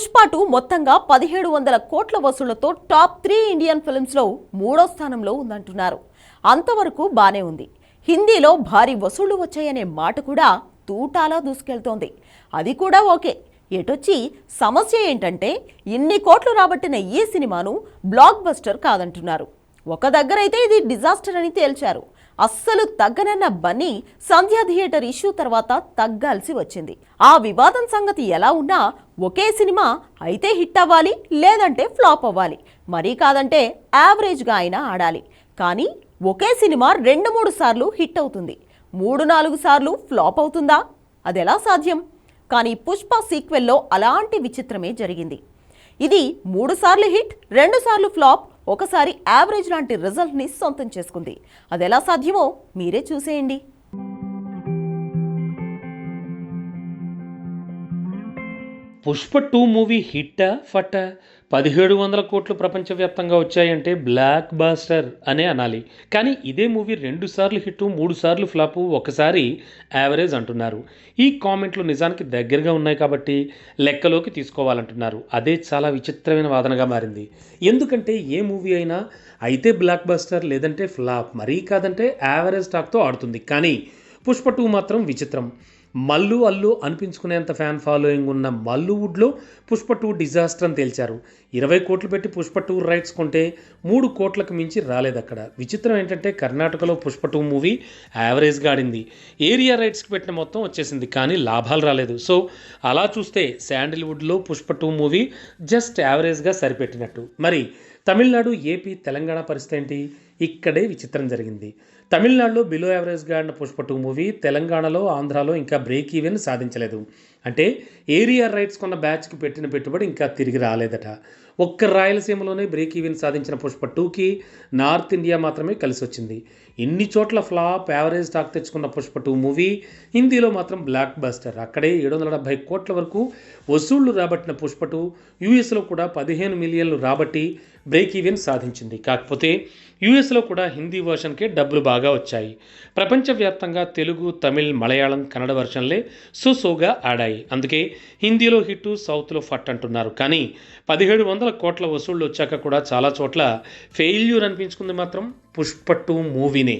Pushpa two మొత్తంగా పదిహేడు వందల కోట్ల వసూళ్ళతో టాప్ త్రీ ఇండియన్ ఫిల్మ్స్లో మూడో స్థానంలో ఉందంటున్నారు. అంతవరకు బానే ఉంది. హిందీలో భారీ వసూళ్ళు వచ్చాయనే మాట కూడా తూటాలా దూసుకెళ్తోంది. అది కూడా ఓకే. ఎటొచ్చి సమస్య ఏంటంటే ఇన్ని కోట్లు రాబట్టిన ఈ సినిమాను బ్లాక్ బస్టర్ కాదంటున్నారు. ఒక దగ్గరైతే ఇది డిజాస్టర్ అని తేల్చారు. అస్సలు తగ్గనన్న బన్నీ సంధ్యా థియేటర్ ఇష్యూ తర్వాత తగ్గాల్సి వచ్చింది. ఆ వివాదం సంగతి ఎలా ఉన్నా ఒకే సినిమా అయితే హిట్ అవ్వాలి లేదంటే ఫ్లాప్ అవ్వాలి. మరీ కాదంటే యావరేజ్గా అయినా ఆడాలి. కానీ ఒకే సినిమా రెండు మూడు సార్లు హిట్ అవుతుంది. మూడు నాలుగు సార్లు ఫ్లాప్ అవుతుందా? అదెలా సాధ్యం? కానీ పుష్ప సీక్వెల్లో అలాంటి విచిత్రమే జరిగింది. ఇది మూడు సార్లు హిట్ రెండు సార్లు ఫ్లాప్ ఒకసారి యావరేజ్ లాంటి రిజల్ట్ని సొంతం చేసుకుంది. అది ఎలా సాధ్యమో మీరే చూసేయండి. పుష్ప టూ మూవీ హిట్టా ఫట్టా? పదిహేడు వందల కోట్లు ప్రపంచవ్యాప్తంగా వచ్చాయంటే బ్లాక్ బాస్టర్ అనే అనాలి. కానీ ఇదే మూవీ రెండు సార్లు హిట్ మూడు సార్లు ఫ్లాప్ ఒకసారి యావరేజ్ అంటున్నారు. ఈ కామెంట్లు నిజానికి దగ్గరగా ఉన్నాయి కాబట్టి లెక్కలోకి తీసుకోవాలంటున్నారు. అదే చాలా విచిత్రమైన వాదనగా మారింది. ఎందుకంటే ఏ మూవీ అయినా అయితే బ్లాక్ బాస్టర్ లేదంటే ఫ్లాప్ మరీ కాదంటే యావరేజ్ టాక్తో ఆడుతుంది. కానీ పుష్ప టూ మాత్రం విచిత్రం. మల్లు అల్లు అనిపించుకునేంత ఫ్యాన్ ఫాలోయింగ్ ఉన్న మల్లువుడ్లో పుష్ప టూ డిజాస్టర్ అని తేల్చారు. ఇరవై కోట్లు పెట్టి పుష్ప టూ రైట్స్ కొంటే మూడు కోట్లకు మించి రాలేదు అక్కడ విచిత్రం ఏంటంటే కర్ణాటకలో పుష్ప టూ మూవీ యావరేజ్గా ఆడింది. ఏరియా రైట్స్కి పెట్టిన మొత్తం వచ్చేసింది కానీ లాభాలు రాలేదు. సో అలా చూస్తే శాండిల్వుడ్లో పుష్ప టూ మూవీ జస్ట్ యావరేజ్గా సరిపెట్టినట్టు. మరి తమిళనాడు ఏపీ తెలంగాణ పరిస్థితి ఏంటి? ఇక్కడే విచిత్రం జరిగింది. తమిళనాడులో బిలో యావరేజ్గా ఆడిన పుష్ప టూ మూవీ తెలంగాణలో ఆంధ్రాలో ఇంకా బ్రేక్ ఈవెన్ సాధించలేదు. అంటే ఏరియా రైట్స్ కొన్న బ్యాచ్కి పెట్టిన పెట్టుబడి ఇంకా తిరిగి రాలేదట. ఒక్క రాయలసీమలోనే బ్రేక్ ఈవెన్ సాధించిన పుష్ప టూకి నార్త్ ఇండియా మాత్రమే కలిసి వచ్చింది. ఇన్ని చోట్ల ఫ్లాప్ యావరేజ్ టాక్ తెచ్చుకున్న పుష్ప టూ మూవీ హిందీలో మాత్రం బ్లాక్ బస్టర్ అక్కడే ఏడు వందల డెబ్బై కోట్ల వరకు వసూళ్ళు రాబట్టిన పుష్ప టూ యూఎస్లో కూడా పదిహేను మిలియన్లు రాబట్టి బ్రేక్ ఈవెన్ సాధించింది. కాకపోతే యూఎస్లో కూడా హిందీ వర్షన్కే డబ్బులు బాగా వచ్చాయి. ప్రపంచవ్యాప్తంగా తెలుగు తమిళ్ మలయాళం కన్నడ వర్షన్లే సుసోగా ఆడాయి అందుకే హిందీలో హిట్ సౌత్లో ఫట్ అంటున్నారు. కానీ పదిహేడు వందల కోట్ల వసూళ్ళు వచ్చాక కూడా చాలా చోట్ల ఫెయిల్యూర్ అనిపించుకుంది మాత్రం పుష్ప టూ మూవీనే.